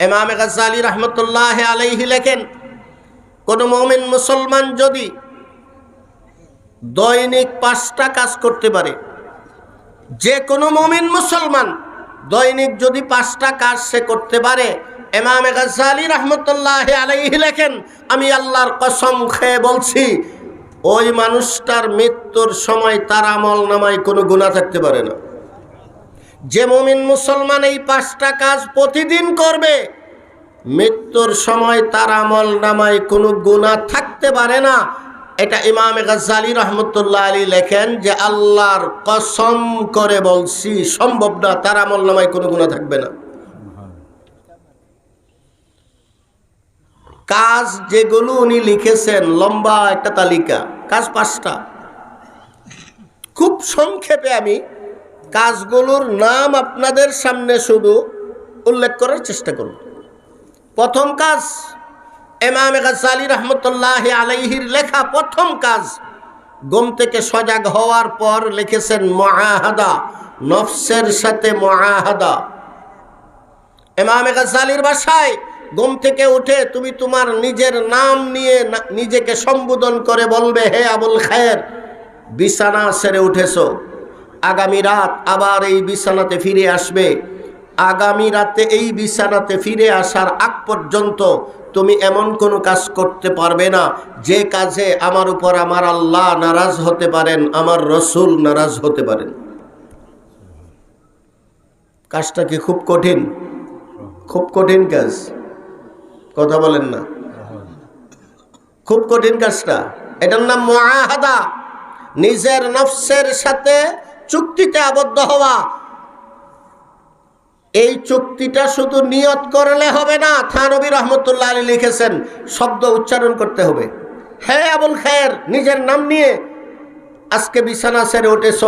এমামে গাজ্জালি রহমতুল্লাহ আলাইহি লেখেন, কোন মমিন মুসলমান যদি দৈনিক পাঁচটা কাজ করতে পারে, যে কোনো মমিন মুসলমান দৈনিক যদি পাঁচটা কাজ সে করতে পারে, এমামে গাজ্জালি রহমতুল্লাহ আলাইহি লেখেন, আমি আল্লাহর কসম খেয়ে বলছি, ওই মানুষটার মৃত্যুর সময় তার আমল নামায় কোনো গুণা থাকতে পারে না। যে মমিন মুসলমান এই পাঁচটা কাজ প্রতিদিন করবে, মৃত্যুর সময় তার আমল নামায় কোনো গুণা থাকতে পারে না। এটা ইমাম গাজ্জালি রহমতুল্লাহ আলী লেখেন যে আল্লাহর কসম করে বলছি, সম্ভব না, তার আমল নামায় কোনো গুণা থাকবে না। কাজ যেগুলো উনি লিখেছেন, লম্বা একটা তালিকা, কাজ পাঁচটা। খুব সংক্ষেপে আমি কাজগুলোর নাম আপনাদের সামনে শুধু উল্লেখ করার চেষ্টা করব। প্রথম কাজ এমাম গাজ্জালি রহমতুল্লাহ আলাইহির লেখা প্রথম কাজ গম থেকে সজাগ হওয়ার পর লিখেছেন মহাহাদা নফসের সাথে মহাহাদা এমাম গাজ্জালির বাসায় গম থেকে উঠে তুমি তোমার নিজের নাম নিয়ে নিজেকে সম্বোধন করে বলবে, হে আবুল খায়ের, বিছানা সেরে উঠেছো। আগামী রাত আবার এই বিছানাতে ফিরে আসবে। আগামী রাতে এই বিছানাতে ফিরে আসার আগ পর্যন্ত তুমি এমন কোনো কাজ করতে পারবে না, যে কাজে আমার উপর আমার আল্লাহ নারাজ হতে পারেন, আমার রসুল নারাজ হতে পারেন। কাজটা কি খুব কঠিন? খুব কঠিন কাজ। কথা বলেন না। খুব কঠিন কাজটা। এটার নাম মুআহাদা। নিজের নফসের সাথে চুক্তিতে আবদ্ধ হওয়া। এই চুক্তিটা শুধু নিয়ত করলে হবে না, থানবী রহমতুল্লাহ আলী লিখেছেন, শব্দ উচ্চারণ করতে হবে। হ্যাঁ আবুল খায়ের নিজের নাম নিয়ে আজকে বিছানা সেরে উঠেছ।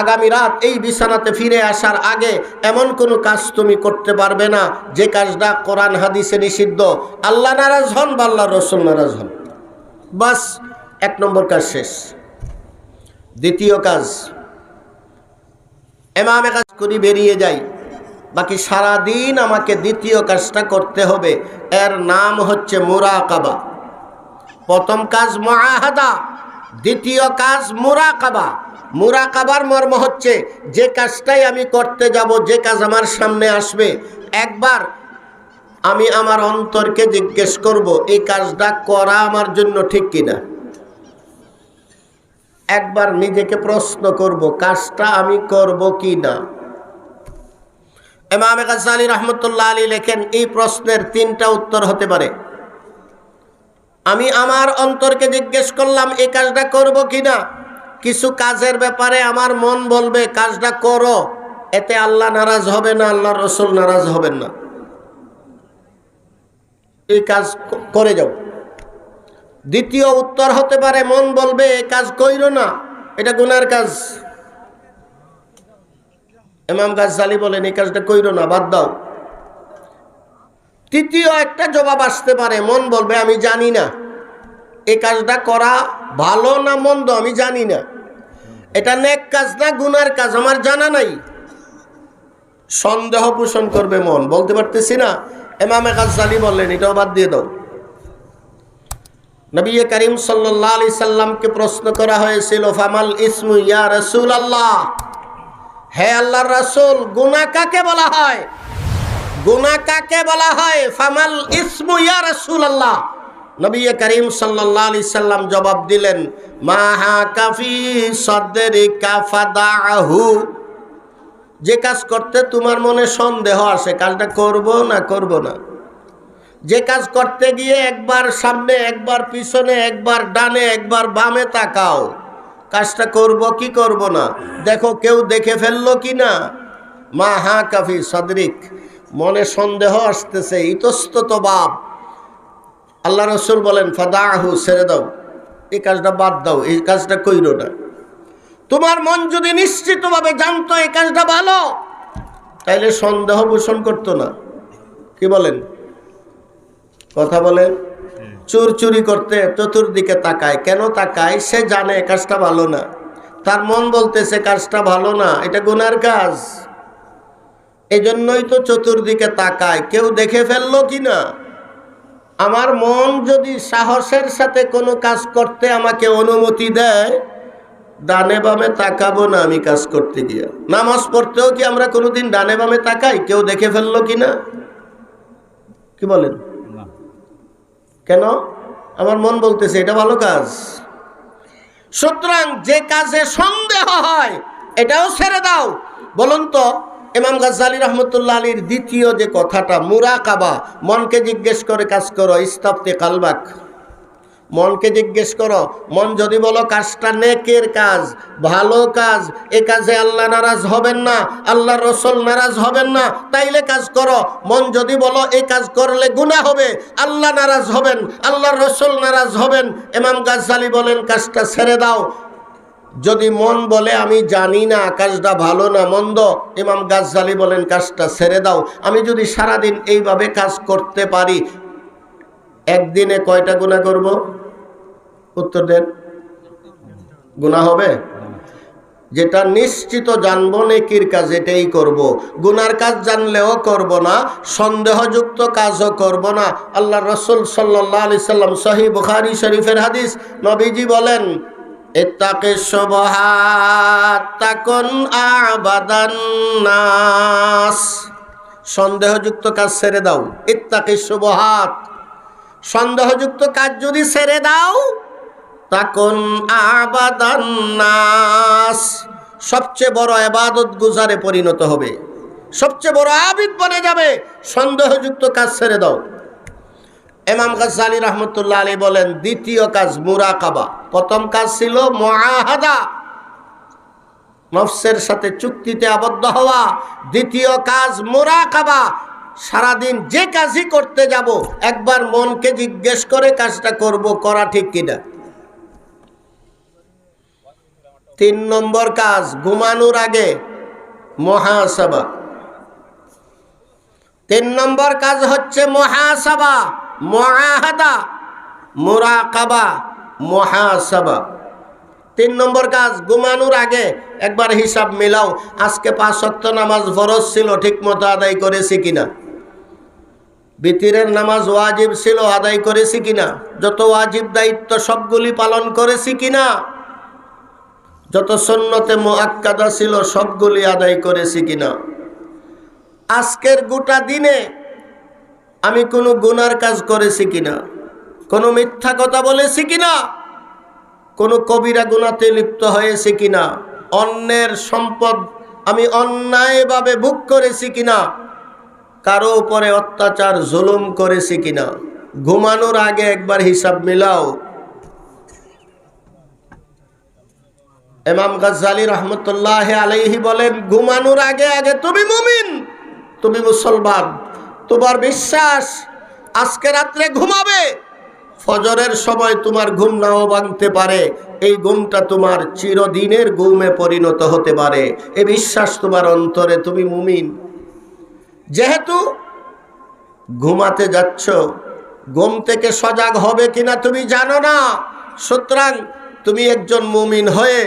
আগামী রাত এই বিছানাতে ফিরে আসার আগে এমন কোনো কাজ তুমি করতে পারবে না, যে কাজটা কোরআন হাদিসে নিষিদ্ধ। আল্লাহ নারাজ হন বা আল্লাহ রসুল নারাজ হন। বাস, এক নম্বর কাজ শেষ। দ্বিতীয় কাজ এমামে কাজ করি বেরিয়ে যাই। বাকি সারা দিন আমাকে দ্বিতীয় কাজটা করতে হবে। এর নাম হচ্ছে মুরাকাবা। প্রথম কাজ মুআহাদা, দ্বিতীয় কাজ মুরাকাবা। মুরাকাবার মর্ম হচ্ছে যে কাজটাই আমি করতে যাব, যে কাজ আমার সামনে আসবে, একবার আমি আমার অন্তরকে জিজ্ঞেস করব, এই কাজটা করা আমার জন্য ঠিক কিনা? একবার নিজেকে প্রশ্ন করব, কাজটা আমি করব কি না এমামে গাজ্জালি রহমতুল্লাহ আলী লেখেন, এই প্রশ্নের তিনটা উত্তর হতে পারে। আমি আমার অন্তরকে জিজ্ঞেস করলাম, এই কাজটা করব কি না কিছু কাজের ব্যাপারে আমার মন বলবে, কাজটা করো, এতে আল্লাহ নারাজ হবে না, আল্লাহ রসুল নারাজ হবেন না। এই কাজ করে যাও। দ্বিতীয় উত্তর হতে পারে, মন বলবে এই কাজ কইর না, এটা গুনার কাজ। এমাম গাজ্জালি বলেন এই কাজটা কইর না, বাদ দাও। তৃতীয় একটা জবাব আসতে পারে, মন বলবে, আমি জানি না এই কাজটা করা ভালো না মন্দ, আমি জানি না। এটা নেক কাজ না গুনার কাজ, আমার জানা নাই। সন্দেহ পোষণ করবে মন, বলতে পারতেছি না। এমামে গাজ্জালি বললেন, এটাও বাদ দিয়ে দাও। নবী করিম সাল্লাহ আলি সাল্লামকে প্রশ্ন করা হয়েছিল, ফামাল ইসমু ইয়া রসুল আল্লাহ হে আল্লাহর রাসূল গুনা কাকে বলা হয়? গুনা কাকে বলা হয়? ফামাল ইসমু ইয়া রাসূলুল্লাহ? নবী করিম আলাইহি সাল্লাম জবাব দিলেন, মা হা কাফি সাদরিকা ফাদাহু যে কাজ করতে তোমার মনে সন্দেহ আসে কাজটা করব না করব না? যে কাজ করতে গিয়ে একবার সামনে, একবার পিছনে, একবার ডানে, একবার বামে তাকাও। কাজটা করব কি করব না? দেখো কেউ দেখে ফেলল কি না? মা হা কাফি সদরিক, মনে সন্দেহ আসতেছে, ইতস্তত বাপ। আল্লাহ রসুল বলেন, ফাদাহু, ছেড়ে দাও। এই কাজটা বাদ দাও, এই কাজটা কইরো না। তোমার মন যদি নিশ্চিতভাবে জানতো এই কাজটা ভালো, তাইলে সন্দেহ পোষণ করতো না। কি বলেন? কথা বলে। চুর চুরি করতে চতুর্দিকে তাকায়। কেন তাকায়? সে জানে কাজটা ভালো না। তার মন বলতেছে, কাজটা ভালো না, এটা গুনার কাজ। এজন্যই তো চতুর্দিকে তাকায়। কেউ দেখে ফেলল কি না? আমার মন যদি সাহসের সাথে কোনো কাজ করতে আমাকে অনুমতি দেয়, ডানে বামে তাকাবো না আমি কাজ করতে গিয়ে। নামাজ পড়তেও কি আমরা কোনোদিন ডানে বামে তাকাই? কেউ দেখে ফেলল কি না? কি বলেন? কেন? আমার মন বলতেছে, এটা ভালো কাজ। সুতরাং যে কাজে সন্দেহ হয়, এটাও ছেড়ে দাও। বলুন তো, ইমাম গাজ্জালি রহমতুল্লাহ আলীর দ্বিতীয় যে কথাটা, মুরাকাবা, মনকে জিজ্ঞেস করে কাজ করো, ইস্তাফতে কালবাক। মনকে জিজ্ঞেস করো, মন যদি বলো, কাজটা নেকের কাজ, ভালো কাজ, এ কাজে আল্লাহ নারাজ হবেন না, আল্লাহ রসল নারাজ হবেন না, তাইলে কাজ করো। মন যদি বলো এই কাজ করলে গুনাহ হবে, আল্লাহ নারাজ হবেন, আল্লাহ রসল নারাজ হবেন। এমাম গাজ্জালি বলেন, কাজটা ছেড়ে দাও। যদি মন বলে, আমি জানি না কাজটা ভালো না মন্দ, ইমাম গাজ্জালি বলেন, কাজটা ছেড়ে দাও। আমি যদি সারাদিন এইভাবে কাজ করতে পারি, একদিনে কয়টা গুণা করব? উত্তর দেন। গুণা হবে? যেটা নিশ্চিত জানব নেকির কাজ, এটাই করব। গুনার কাজ জানলেও করব না, সন্দেহযুক্ত কাজও করব না। আল্লাহ রসুল সাল্লাহ আলি সাল্লাম সহি বুখারি শরীফের হাদিস নবীজি বলেন, ইত্তাকে শুবহাত তাকুন আবাদান নাস। সন্দেহযুক্ত কাজ ছেড়ে দাও। ইত্তাকে শুবহাত। সন্দেহযুক্ত কাজ যদি ছেড়ে দাও তখন আবাদান নাস। সবচেয়ে বড় এবাদত গুজারে পরিণত হবে। সবচেয়ে বড় আবিদ বনে যাবে। সন্দেহযুক্ত কাজ ছেড়ে দাও। এমাম গাজ্জালি রহমতুল্লাহ আলী বলেন, দ্বিতীয় কাজ মুরাকাবা। প্রথম কাজ ছিল মহাহাদা নফসের সাথে চুক্তিতে আবদ্ধ হওয়া। দ্বিতীয় কাজ মোরাকাবা। সারাদিন যে কাজই করতে যাব, একবার মনকে জিজ্ঞেস করে কাজটা করব, করা ঠিক কিনা। তিন নম্বর কাজ, ঘুমানোর আগে মহাসভা। তিন নম্বর কাজ হচ্ছে মহাসভা, মহাহাদা, মোরাকাবা, মহাসভা। তিন নম্বর কাজ, ঘুমানোর আগে একবার হিসাব মিলাও, আজকে পাঁচ শক্ত নামাজ ফরজ ছিল ঠিক মতো আদায় করেছি কিনা? বিতিরের নামাজ ওয়াজিব ছিল, আদায় করেছি কিনা? যত ওয়াজিব দায়িত্ব সবগুলি পালন করেছি কিনা? যত সন্ন্যতে মোয়াক্কাদা ছিল, সবগুলি আদায় করেছি কিনা? আজকের গোটা দিনে আমি কোনো গুনার কাজ করেছি কিনা? কোনো মিথ্যা কথা বলেছি কিনা? কোনো কবিরা গুণাতে লিপ্ত হয়েছে কিনা? অন্যের সম্পদ আমি অন্যায়ভাবে ভোগ করেছি কিনা? কারও উপরে অত্যাচার, জুলুম করেছি কিনা? ঘুমানোর আগে একবার হিসাব মিলাও। এমাম গাজ্জালি রহমতুল্লাহ আলাইহি বলেন, ঘুমানোর আগে আগে তুমি মুমিন, তুমি মুসলমান, তোমার বিশ্বাস আজকে রাত্রে ঘুমাবে। ফজরের সময় তোমার ঘুম নাও ভাঙতে পারে, এই ঘুমটা তোমার চিরদিনের ঘুমে পরিণত হতে পারে। এ বিশ্বাস তোমার অন্তরে, তুমি মুমিন। যেহেতু ঘুমাতে যাচ্ছ, ঘুম থেকে সজাগ হবে কিনা তুমি জানো না। সুতরাং তুমি একজন মুমিন হয়ে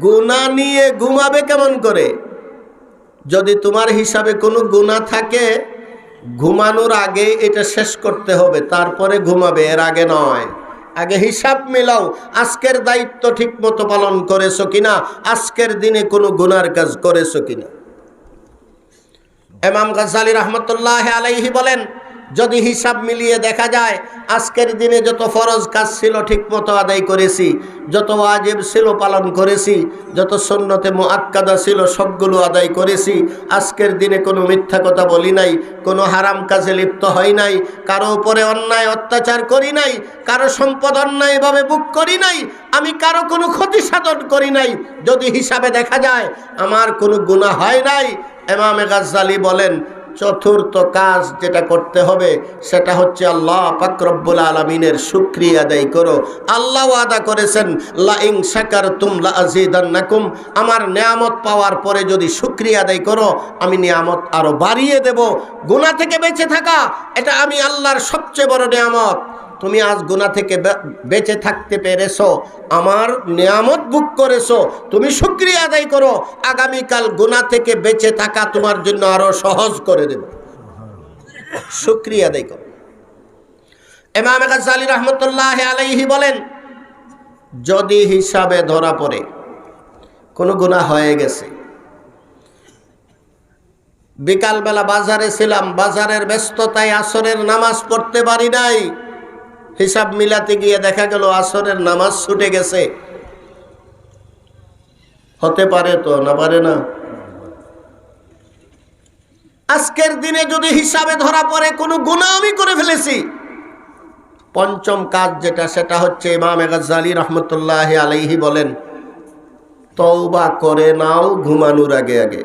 গুণা নিয়ে ঘুমাবে কেমন করে? যদি তোমার হিসাবে কোনো গুণা থাকে, ঘুমানোর আগে এটা শেষ করতে হবে, তারপরে ঘুমাবে, এর আগে নয়। আগে হিসাব মিলাও, আজকের দায়িত্ব ঠিক মতো পালন করেছ কিনা, আজকের দিনে কোনো গুনার কাজ করেছ কিনা। এমাম গাজ্জালি রহমতুল্লাহ আলাইহি বলেন যদি হিসাব মিলিয়ে দেখা যায়, আজকের দিনে যত ফরজ কাজ ছিল ঠিকমতো আদায় করেছি, যত ওয়াজিব ছিল পালন করেছি, যত সন্ন্যতে মোয়াক্কাদা ছিল সবগুলো আদায় করেছি, আজকের দিনে কোনো মিথ্যা কথা বলি নাই, কোনো হারাম কাজে লিপ্ত হয় নাই, কারও উপরে অন্যায় অত্যাচার করি নাই, কারও সম্পদ অন্যায়ভাবে বুক করি নাই, আমি কারও কোনো ক্ষতি সাধন করি নাই, যদি হিসাবে দেখা যায়, আমার কোনো গুণা হয় নাই এমামে গাজ্জালি বলেন চতুর্থ কাজ যেটা করতে হবে, সেটা হচ্ছে আল্লাহ পাকরব্বুল আলমিনের সুক্রিয়া আদায় করো। আল্লাহ আদা করেছেন লাইং শাকার তুম নাকুম আমার নিয়ামত পাওয়ার পরে যদি সুক্রিয়া আদায় করো, আমি নিয়ামত আরও বাড়িয়ে দেব। গুণা থেকে বেঁচে থাকা, এটা আমি আল্লাহর সবচেয়ে বড় নিয়ামত। তুমি আজ গুণা থেকে বেঁচে থাকতে পেরেছ। আমার নিয়ামত বুক করেছ। তুমি শুক্রিয়া আদায় করো। আগামীকাল গুণা থেকে বেঁচে থাকা তোমার জন্য আরও সহজ করে দেব। শুক্রিয়া আদায় করো। এমাম গাজ্জালি রহমতুল্লাহ আলাইহি বলেন, যদি হিসাবে ধরা পড়ে, কোনো গুণা হয়ে গেছে। বিকালবেলা বাজারে ছিলাম, বাজারের ব্যস্ততায় আসরের নামাজ পড়তে পারি নাই। হিসাব মিলাতে গিয়ে দেখা গেল আসরের নামাজ ছুটে গেছে। হতে পারে তো, না পারে না? আজকের দিনে যদি হিসাবে ধরা পড়ে, কোনো গুণা আমি করে ফেলেছি। পঞ্চম কাজ যেটা, সেটা হচ্ছে ইমাম গাজ্জালি রহমতুল্লাহ আলাইহি বলেন, তওবা করে নাও ঘুমানোর আগে আগে।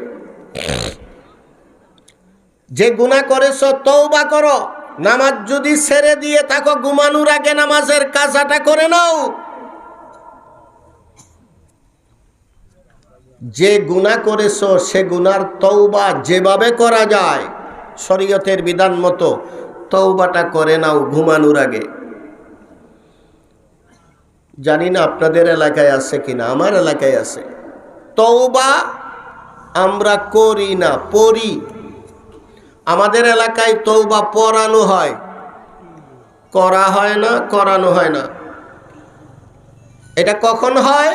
যে গুনাহ করেছ, তওবা করো। নামাজ যদি ছেড়ে দিয়ে থাকো, ঘুমানোর আগে নামাজের কাজাটা করে নাও। যে গুনাহ করেছ, সে গুনার তৌবা যেভাবে করা যায়, শরীয়তের বিধান মতো তৌবাটা করে নাও ঘুমানোর আগে। জানি না আপনাদের এলাকায় আছে কিনা, আমার এলাকায় আছে। তৌবা আমরা করি না, পড়ি। আমাদের এলাকায় তৌবা পড়ানো হয়। করা হয় না, করানো হয় না। এটা কখন হয়?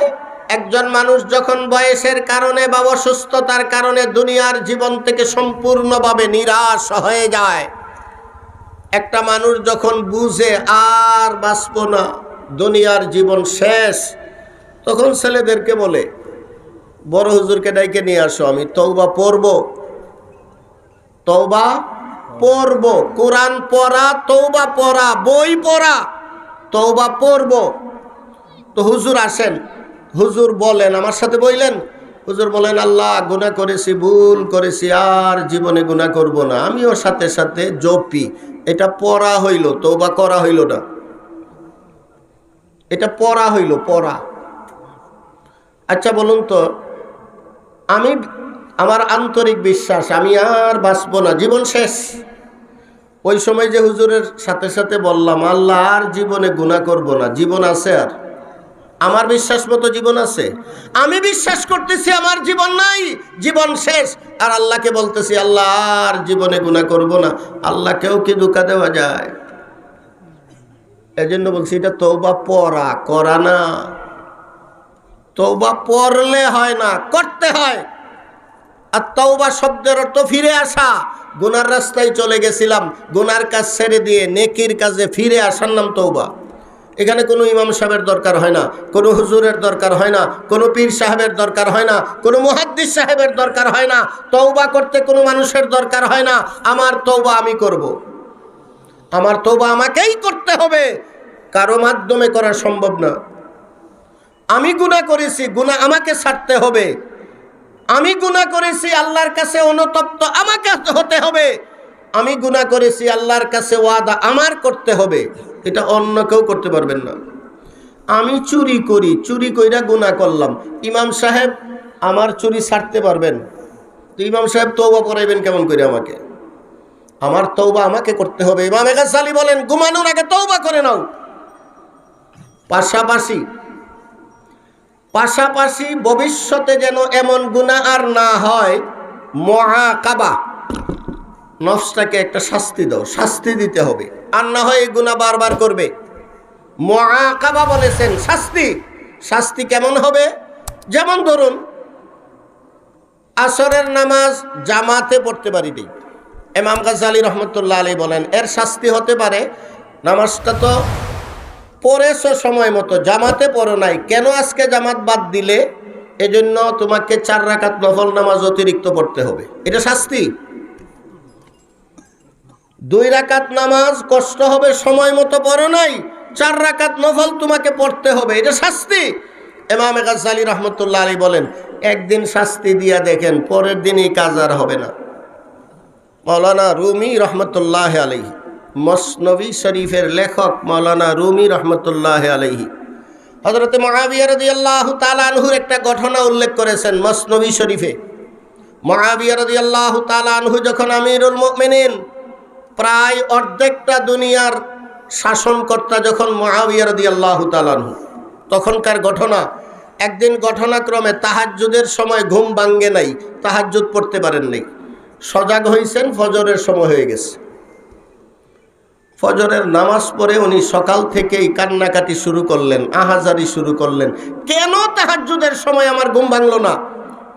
একজন মানুষ যখন বয়সের কারণে বা অসুস্থতার কারণে দুনিয়ার জীবন থেকে সম্পূর্ণভাবে নিরাশ হয়ে যায়, একটা মানুষ যখন বুঝে, আর বাঁচব না, দুনিয়ার জীবন শেষ, তখন ছেলেদেরকে বলে, বড় হুজুরকে ডাইকে নিয়ে আসো, আমি তৌবা পড়ব। তৌবা পড়ব। কোরআন পড়া তৌবা পড়া, বই পড়া তৌবা পড়ব। তো হুজুর আসেন। হুজুর বলেন, আমার সাথে বললেন হুজুর বলেন, আল্লাহ, গুনাহ করেছি, ভুল করেছি, আর জীবনে গুনাহ করব না। আমিও সাথে সাথে জপি। এটা পড়া হইল তৌবা করা হইল না। এটা পড়া হইল, পড়া। আচ্ছা বলুন তো, আমি আমার আন্তরিক বিশ্বাস, আমি আর বাঁচব না, জীবন শেষ। ওই সময় যে হুজুরের সাথে সাথে বললাম, আল্লাহ আর জীবনে গুণা করব না, জীবন আছে আর। আমার বিশ্বাস মতো জীবন আছে। আমি বিশ্বাস করতেছি আমার জীবন নাই, জীবন শেষ। আর আল্লাহকে বলতেছি, আল্লাহ আর জীবনে গুণা করব না আল্লাহকেও কি ধোকা দেওয়া যায়? এজন্য বলছি, এটা তৌবা পড়া, করা না। তৌবা পড়লে হয় না, করতে হয়। আর তৌবা শব্দের অর্থ ফিরে আসা। গুনার রাস্তায় চলে গেছিলাম, গুনার কাজ ছেড়ে দিয়ে নেকির কাজে ফিরে আসার নাম তৌবা এখানে কোনো ইমাম সাহেবের দরকার হয় না, কোনো হুজুরের দরকার হয় না, কোনো পীর সাহেবের দরকার হয় না, কোনো মুহাদ্দিস সাহেবের দরকার হয় না তৌবা করতে কোনো মানুষের দরকার হয় না, আমার তৌবা আমি করব। আমার তৌবা আমাকেই করতে হবে, কারও মাধ্যমে করা সম্ভব না। আমি গুণা করেছি গুণা আমাকে ছাড়তে হবে। আমি গুণা করেছি আল্লাহর কাছে অনুতপ্ত আমাকে হতে হবে। আমি গুণা করেছি আল্লাহর কাছে ওয়াদা আমার করতে হবে। এটা অন্য কেউ করতে পারবেন না। আমি চুরি করি, চুরি কইরা গুণা করলাম। ইমাম সাহেব, আমার চুরি ছাড়তে পারবেন? তো ইমাম সাহেব তৌবা করাইবেন কেমন করে আমাকে? আমার তৌবা আমাকে করতে হবে। ইমাম এগাসালি বলেন, ঘুমানোর আগে তৌবা করে নাও। পাশাপাশি পাশাপাশি ভবিষ্যতে যেন এমন গুণা আর না হয় মহাকাবা নফসটাকে একটা শাস্তি দাও, শাস্তি দিতে হবে। আর না হয় এই গুণা বারবার করবে। মহাকাবা বলেছেন, শাস্তি। শাস্তি কেমন হবে? যেমন ধরুন, আসরের নামাজ জামাতে পড়তে পারিনি। এমাম গাজালি রহমতুল্লাহ আলী বলেন, এর শাস্তি হতে পারে, নামাজটা তো পড়েছো সময় মতো, জামাতে পড়ো নাই। কেন আজকে জামাত বাদ দিলে? এজন্য তোমাকে চার রাকাত নফল নামাজ অতিরিক্ত পড়তে হবে। এটা শাস্তি। দুই রাকাত নামাজ কষ্ট হবে, সময় মতো পড়ো নাই, চার রাকাত নফল তোমাকে পড়তে হবে। এটা শাস্তি। এমাম গাজ্জালি রহমতুল্লাহ আলী বলেন, একদিন শাস্তি দিয়া দেখেন, পরের দিনই কাজ আর হবে না। মৌলানা রুমি রহমতুল্লাহ আলহী মসনবী শরীফের লেখক মৌলানা রুমি রহমতুল্লাহ আলহী হজরত মহাবিয়ারদি আল্লাহ তালানহুর একটা ঘটনা উল্লেখ করেছেন মসনবী শরীফে। মহাবিয়ারদি আল্লাহ তালানহু যখন আমিরুল মেনেন প্রায় অর্ধেকটা দুনিয়ার শাসনকর্তা যখন মহাবিয়ার দি আল্লাহ তালানহু তখনকার ঘটনা, একদিন ঘটনাক্রমে তাহাজ্জুদের সময় ঘুম ভাঙ্গে নাই, তাহাজ্জুদ পড়তে পারেন নাই। সজাগ হয়েছেন ফজরের সময় হয়ে গেছে। ফজরের নামাজ পড়ে উনি সকাল থেকেই কান্নাকাটি শুরু করলেন, আহাজারি শুরু করলেন। কেন তাহাজ্জুদের সময় আমার ঘুম ভাঙলো না?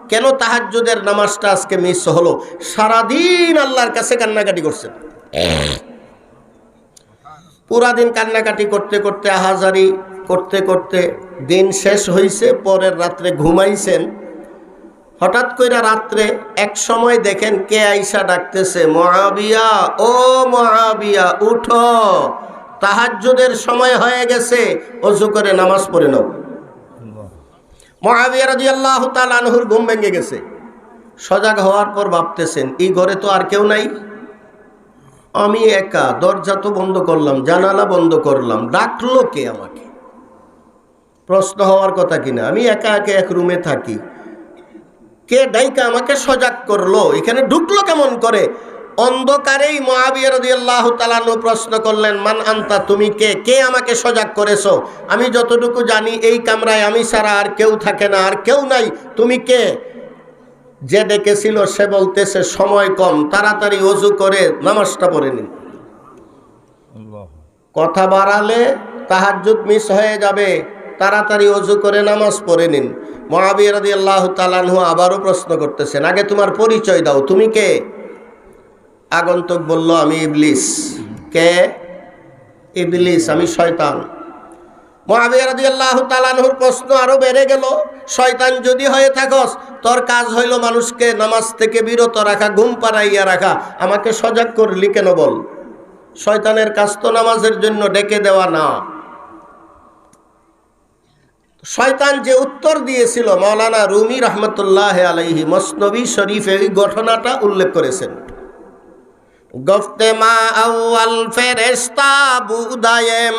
কেন তাহাজ্জুদের নামাজটা আজকে মিস হলো? সারাদিন আল্লাহর কাছে কান্নাকাটি করছেন। পুরা দিন কান্নাকাটি করতে করতে, আহাজারি করতে করতে দিন শেষ হয়েছে পরের রাত্রে ঘুমাইছেন। হঠাৎ করে রাত্রে এক সময় দেখেন কে আইসা ডাকতেছে, মহাবিয়া, ও মহাবিয়া, উঠো। তাহাজ্জুদের সময় হয়ে গেছে, অজু করে নামাজ পড়ে নাও। মহাবিয়া রাজি আল্লাহ তালানহুর ঘুম ভেঙে গেছে। সজাগ হওয়ার পর ভাবতেছেন, এই ঘরে তো আর কেউ নাই? আমি একা, দরজা তো বন্ধ করলাম, জানালা বন্ধ করলাম, ডাকলো কে আমাকে? প্রশ্ন হওয়ার কথা কিনা, আমি একা একা এক রুমে থাকি কে ডাইকা আমাকে সজাগ করল? এখানে ঢুকলো কেমন করে? অন্ধকারেই মহাবিয়ার আল্লাহ তালানু প্রশ্ন করলেন মান আন্তা তুমি কে? কে আমাকে সজাগ করেছ? আমি যতটুকু জানি এই কামরায় আমি ছাড়া আর কেউ থাকে না আর কেউ নাই। তুমি কে? যে ডেকেছিল সে বলতেছে সময় কম তাড়াতাড়ি অজু করে নামাজটা পড়ে নিন। কথা বাড়ালে তাহাজ্জুদ মিস হয়ে যাবে। তাড়াতাড়ি অজু করে নামাজ পড়ে নিন। মহাবীর আদি আল্লাহ তালানহু আবারও প্রশ্ন করতেছেন, আগে তোমার পরিচয় দাও, তুমি কে? আগন্তক বলল, আমি ইবলিস। কে? ইবলিস, আমি শয়তান। মহাবীর আদি আল্লাহ তালানহুর প্রশ্ন আরও বেড়ে গেল, শয়তান যদি হয়ে থাকস, তোর কাজ হইল মানুষকে নামাজ থেকে বিরত রাখা, ঘুম পাড়াইয়া রাখা, আমাকে সজাগ করলি কেন বল? শয়তানের কাজ তো নামাজের জন্য ডেকে দেওয়া না। শয়তান যে উত্তর দিয়েছিল মৌলানা রুমি রহমতুল্লাহ আলাইহি মসনবী শরীফে এই ঘটনাটা উল্লেখ করেছেন। গফতে মা আউয়াল ফেরেস্তা বুদায়েম।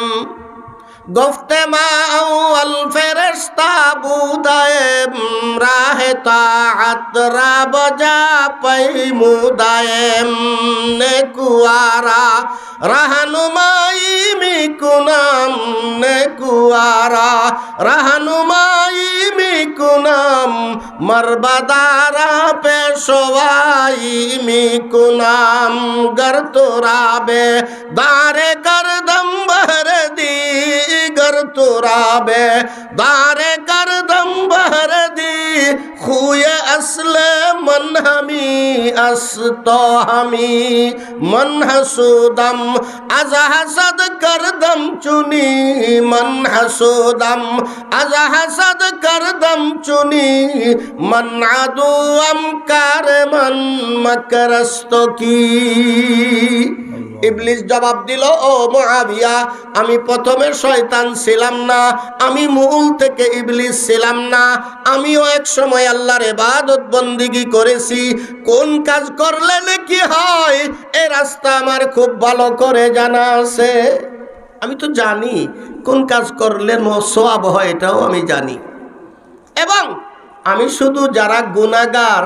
গফতে মা আউয়াল ফেরেস্তা বুদায়েম। রাহে তাআত রাবজা পৈ মুদায়েম নেকুয়ারা রাহানুমাই মিকুনাম নেকুয়ারা রাহানুমাই মিকুনাম মরবাদারা পেশোয়াই মিকুনাম গরতুরাবে দারে গরদম বহর দি গরতুরাবে দারে গরদম বহর দি খুয়ে আসলে মন হামি আস্ত হামি, মন হাসুদম আজহাসদ করদম চুনি, মন হাসুদম আজহাসদ করদম চুনি, মন আদুম কার মন মকরস্ত কি ইবলিস জবাব দিল, ও মহাবিয়া আমি প্রথমে শয়তান ছিলাম না, আমি মূল থেকে ইবলিস ছিলাম না, আমিও এক সময় আল্লাহর এবাদত বন্দিগি করেছি। কোন কাজ করলে নাকি হয়? এ রাস্তা আমার খুব ভালো করে জানা আছে। আমি তো জানি কোন কাজ করলে সোয়াব হয়, এটাও আমি জানি। এবং আমি শুধু যারা গুণাগার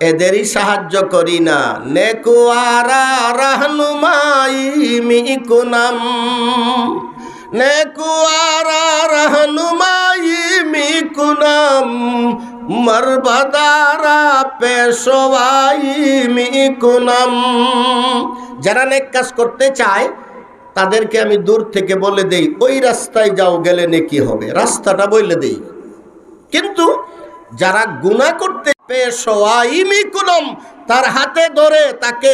এদেরই সাহায্য করি না। নেকুয়ারা রাহনুমাই মিকুনাম। নেকুয়ারা রাহনুমাই মিকুনাম। মরবাদারা পেশোয়াই মিকুনাম। যারা নেক কাজ করতে চায়, তাদেরকে আমি দূর থেকে বলে দেই, ওই রাস্তায় যাও, গেলে নেকি হবে। রাস্তাটা বলে দেই। কিন্তু যারা গুণা করতে তার হাতে ধরে তাকে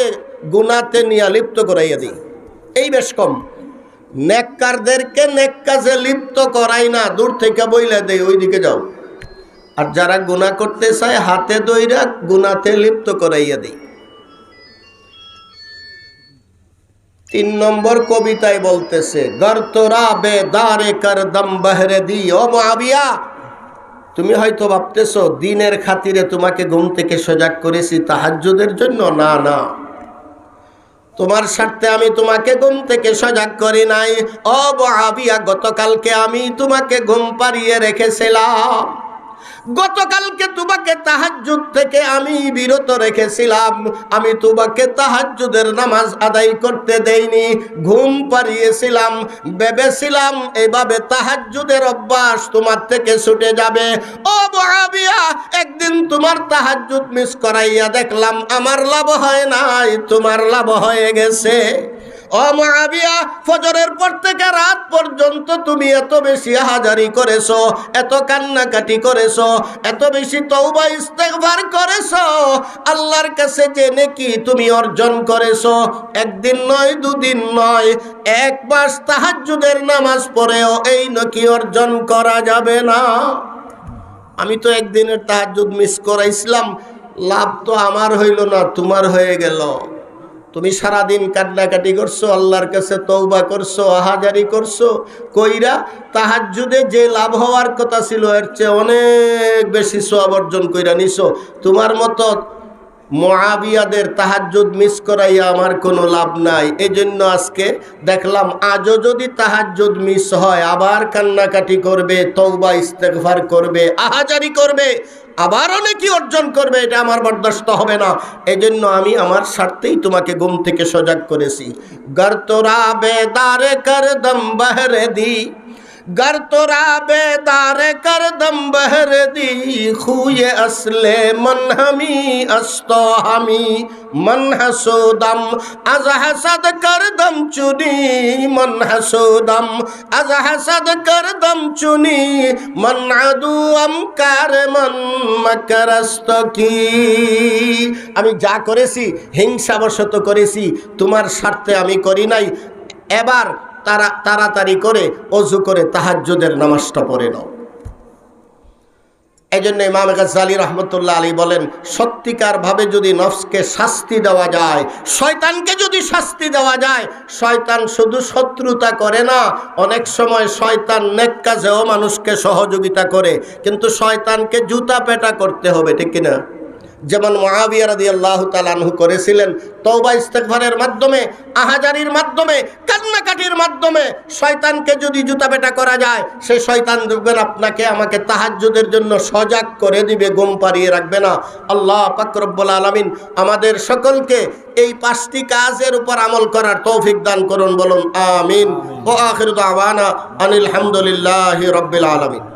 গুনাতে নিয়ে লিপ্ত করাইয়া দিই। এই বেশ কম। নেককারদেরকে নেক কাজে লিপ্ত করাই না, দূর থেকে বইলে দেই, ওইদিকে যাও। আর যারা গুণা করতে চায়, হাতে দইরা গুনাতে লিপ্ত করাইয়া দিই। তিন নম্বর কবিতায় বলতেছে গর্তরা বে দারে কর দম বহরে দি ও মাবিয়া তুমি হয়তো ভাবতেছো, দিনের খাতিরে তোমাকে ঘুম থেকে সজাগ করেছি তাহাজ্জুদের জন্য। না না। তোমার স্বার্থে আমি তোমাকে ঘুম থেকে সজাগ করি নাই। অবহাবিয়া গতকালকে আমি তোমাকে ঘুম পাড়িয়ে রেখেছিলাম। গতকালকে তোমাকে তাহাজ্জুদ থেকে আমি বিরত রেখেছিলাম। আমি তোমাকে তাহাজ্জুদের নামাজ আদায় করতে দেইনি, ঘুম পাড়িয়েছিলাম, ভেবেছিলাম এভাবে তাহাজ্জুদের অভ্যাস তোমার থেকে ছুটে যাবে। ও মহাবিয়া, একদিন তোমার তাহাজ্জুদ মিস করাইয়া দেখলাম, আমার লাভ হয় নাই, তোমার লাভ হয়ে গেছে। ও মহাবিয়া ফজরের পর থেকে রাত পর্যন্ত তুমি এত বেশি হাজারি করেছ, এত কান্নাকাটি করেছ, এত বেশি তৌবা ইস্তেগফার করেছ, আল্লাহর কাছে যে নেকি তুমি অর্জন করেছ? একদিন নয়, দুদিন নয়, এক মাস তাহাজ্জুদের নামাজ পড়েও এই নাকি অর্জন করা যাবে না। আমি তো একদিনের তাহাজ্জুদ মিস করাইছিলাম, লাভ তো আমার হইল না, তোমার হয়ে গেল। তুমি সারাদিন কান্নাকাটি করছ, আল্লাহর কাছে তৌবা করছ, আহাজারি করছ, কইরা তাহার যুদে যে লাভ হওয়ার কথা ছিল, এর চেয়ে অনেক বেশি সব অর্জন কইরা নিছো। তোমার মতো মহাবিয়াদের তাহাজ্জুদ মিস করাইয়া আমার কোনো লাভ নাই। এজন্য আজকে দেখলাম, আজও যদি তাহাজ্জুদ মিস হয়, আবার কান্নাকাটি করবে তৌবা ইস্তেগফার করবে, আহাজারি করবে আবার অনেকই অর্জন করবে, এটা আমার বরদাস্ত হবে না। এজন্য আমি আমার স্বার্থেই তোমাকে ঘুম থেকে সজাগ করেছি। গর তোরা বেদারে কর দম বহরে দি। گر تو را بیدار کردم بهردی خوی اصل من همی استو همی من حسودم از حسد کردم چونی من حسودم از حسد کردم چونی من عدوم کار من مکرست কি আমি যা করেছি হিংসাবশত করেছি তোমার স্বার্থে আমি করি নাই এবার তারা, তাড়াতাড়ি করে অজু করে তাহাজ্জুদের নামাজটা পড়ে নাও। এই জন্য ইমাম গাজ্জালি রহমতুল্লাহ আলী বলেন সত্যিকার ভাবে যদি নফসকে শাস্তি দেওয়া যায়, শয়তানকে যদি শাস্তি দেওয়া যায়, শয়তান শুধু শত্রুতা করে না, অনেক সময় শয়তান নেক কাজেও মানুষকে সহযোগিতা করে, কিন্তু শয়তানকে জুতা পেটা করতে হবে, ঠিক কিনা? যেমন মহাবিয়া রাদি আল্লাহ তালানহু করেছিলেন তৌবা ইস্তেকভারের মাধ্যমে, আহাজারির মাধ্যমে, কান্নাকাটির মাধ্যমে শয়তানকে যদি জুতা পেটা করা যায় সেই শয়তান দেখবেন আপনাকে আমাকে তাহাজ্জুদের জন্য সজাগ করে দিবে গম পাড়িয়ে রাখবে না। আল্লাহ পাকরব্বুল আলমিন আমাদের সকলকে এই পাঁচটি কাজের উপর আমল করার তৌফিক দান করুন, বলুন আমিন। ও আখির আওয়ানা আনিল হামদুলিল্লাহ রব্বিল আলমিন।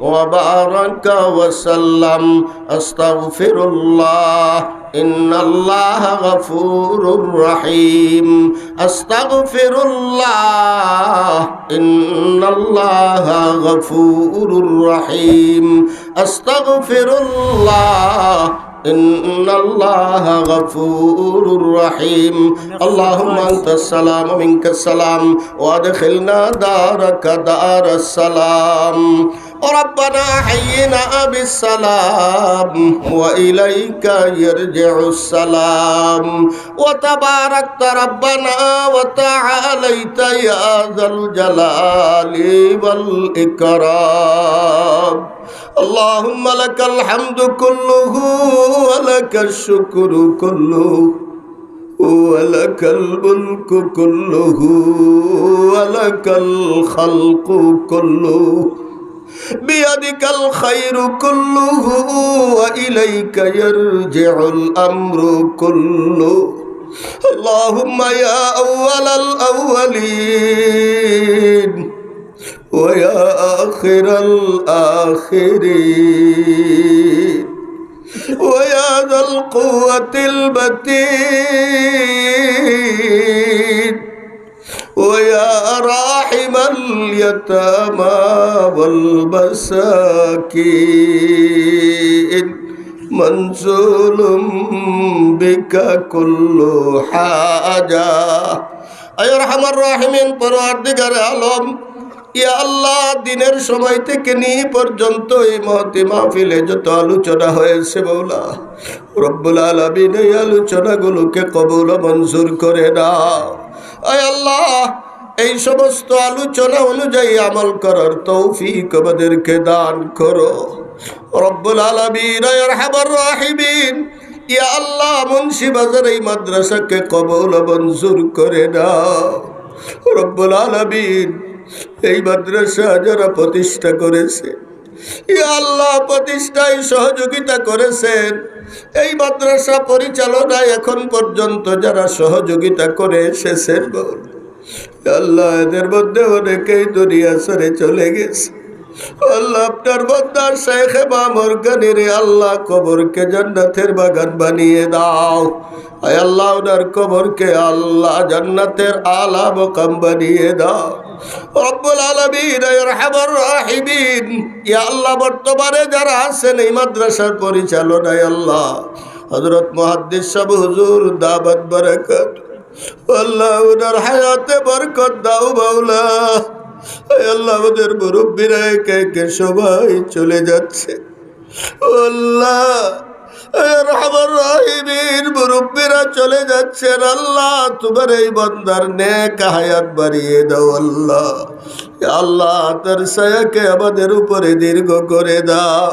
وبارك وسلم أستغفر الله إن الله غفور رحيم أستغفر الله إن الله غفور رحيم أستغفر الله إن الله غفور رحيم اللهم أنت السلام ومنك السلام وأدخلنا دارك دار السلام ربنا حينا بالسلام وإليك يرجع السلام وتباركت ربنا وتعاليت يا ذا الجلال والإكرام اللهم لك الحمد كله ولك الشكر كله ولك الملك كله ولك الخلق كله بيدك الخير كله وإليك يرجع الأمر كله. اللهم يا أول الأولين ويا آخر الآخرين ويا ذا القوة المتين ويا راحم اليتامى والمساكين منزول بك كل حاجة أي رحم الراحمين পরওয়ারদিগার আলম ইয়া আল্লাহ দিনের সময় থেকে নিয়ে পর্যন্ত এই মহতি মাহফিলে যত আলোচনা হয়েছে বৌলা রব্বুল আলমিন এই আলোচনাগুলোকে কবুল ও মঞ্জুর করে দাও আয় আল্লাহ, এই সমস্ত আলোচনা অনুযায়ী আমল করার তৌফিক আমাদেরকে দান করো। রব্বুল হাবার রাহিমিন। ইয়া আল্লাহ, মুন্সি বাজার এই মাদ্রাসাকে কবুল মঞ্জুর করে দাও রব্বুল আলমিন, এই মাদ্রাসা যারা প্রতিষ্ঠা করেছে আল্লাহ প্রতিষ্ঠায় সহযোগিতা করেছেন। এই মাদ্রাসা পরিচালনায় এখন পর্যন্ত যারা সহযোগিতা করে এসেছেন আল্লাহ এদের মধ্যে অনেকেই দুনিয়া সরে চলে গেছে। আল্লাহ আপনার বন্দার শেখ মামর গানিরে আল্লাহ কবরকে জান্নাতের বাগান বানিয়ে দাও। আয় আল্লাহ, ওনার কবরকে আল্লাহ জান্নাতের আলা মকাম বানিয়ে দাও। রব্বুল আলামিন রহমান রাহিমিন। ইয়া আল্লাহ, বর্তমানে যারা আছেন এই মাদ্রাসার পরিচালনায় আল্লাহ। হযরত মুহাদ্দিস সাহেব, হুজুর দাবাত বারাকাত। আল্লাহ, ওনার হায়াতে বরকত দাও মাওলা। আল্লাহ আমাদের মুরব্বীরা একে একে সবাই চলে যাচ্ছে। আল্লাহ রহমান রাহিমিন মুরব্বীরা চলে যাচ্ছেন আল্লাহ, তোমার এই বন্দার নেক হায়াত বাড়িয়ে দাও আল্লাহ। আল্লাহ, তার সায়াকে আমাদের উপরে দীর্ঘ করে দাও।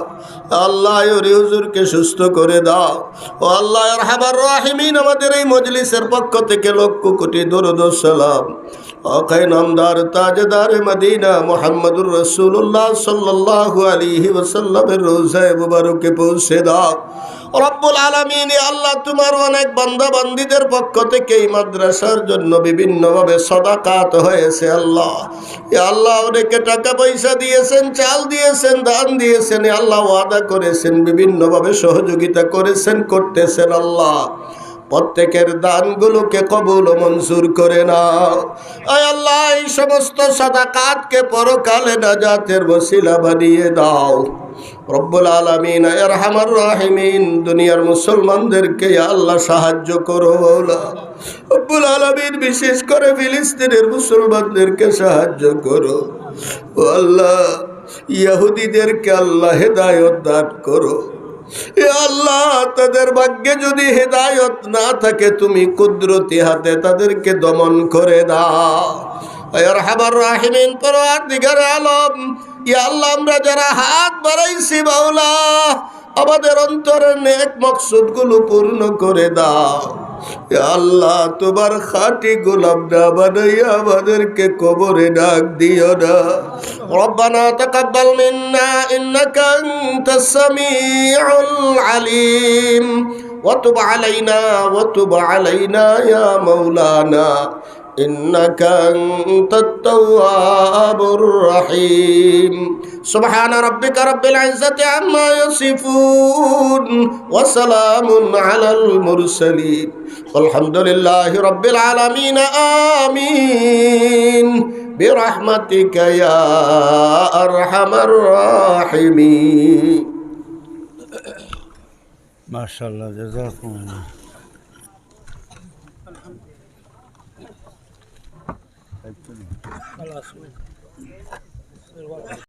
আল্লাহ ওরে হুজুরকে সুস্থ করে দাও। ও আল্লাহ রহমান রাহিমিন, আমাদের এই মজলিসের পক্ষ থেকে লক্ষ কোটি দরুদ সালাম। মোহাম্মদুর রসুল্লাহ আল্লাহ তোমার অনেক পক্ষ থেকে এই মাদ্রাসার জন্য বিভিন্নভাবে সদাকাত হয়েছে আল্লাহ। আল্লাহ অনেকে টাকা পয়সা দিয়েছেন, চাল দিয়েছেন, দান দিয়েছেন আল্লাহ ওয়াদা করেছেন, বিভিন্নভাবে সহযোগিতা করেছেন, করতেছেন আল্লাহ। প্রত্যেকের দানগুলোকে কবুল মঞ্জুর করে নাও। আল্লাহ, এই সমস্ত সাদাকাতকে পরকালে নাজাতের বসিলা বানিয়ে দাও। রব্বুল আলমিন রহমান রাহিমিন, দুনিয়ার মুসলমানদেরকে আল্লাহ সাহায্য করো বৌলা রব্বুল আলমিন, বিশেষ করে ফিলিস্তিনের মুসলমানদেরকে সাহায্য করো। আল্লাহ, ইয়াহুদিদেরকে আল্লাহ হেদায়ত দান করো। আল্লাহ, তাদের ভাগ্যে যদি হেদায়ত না থাকে, তুমি কুদরতি হাতে তাদেরকে দমন করে দাও। হাবার রাহিমিন দিগার আলম, ইয়া আমরা যারা হাত বাড়াইছি বাউলা আমাদের অন্তরের নেক মকসুদগুলো পূর্ণ করে দাও। আল্লাহ তোমার খাটি গোলাপ না বানাইয়া আমাদেরকে কবরে ডাক দিও না ربنا تقبل منا إنك أنت السميع العليم وتب علينا وتب علينا يا مولانا إنك أنت التواب الرحيم سبحان ربك رب العزة عما يصفون وسلام على المرسلين والحمد لله رب العالمين آمين برحمتك يا أرحم الراحمين A la.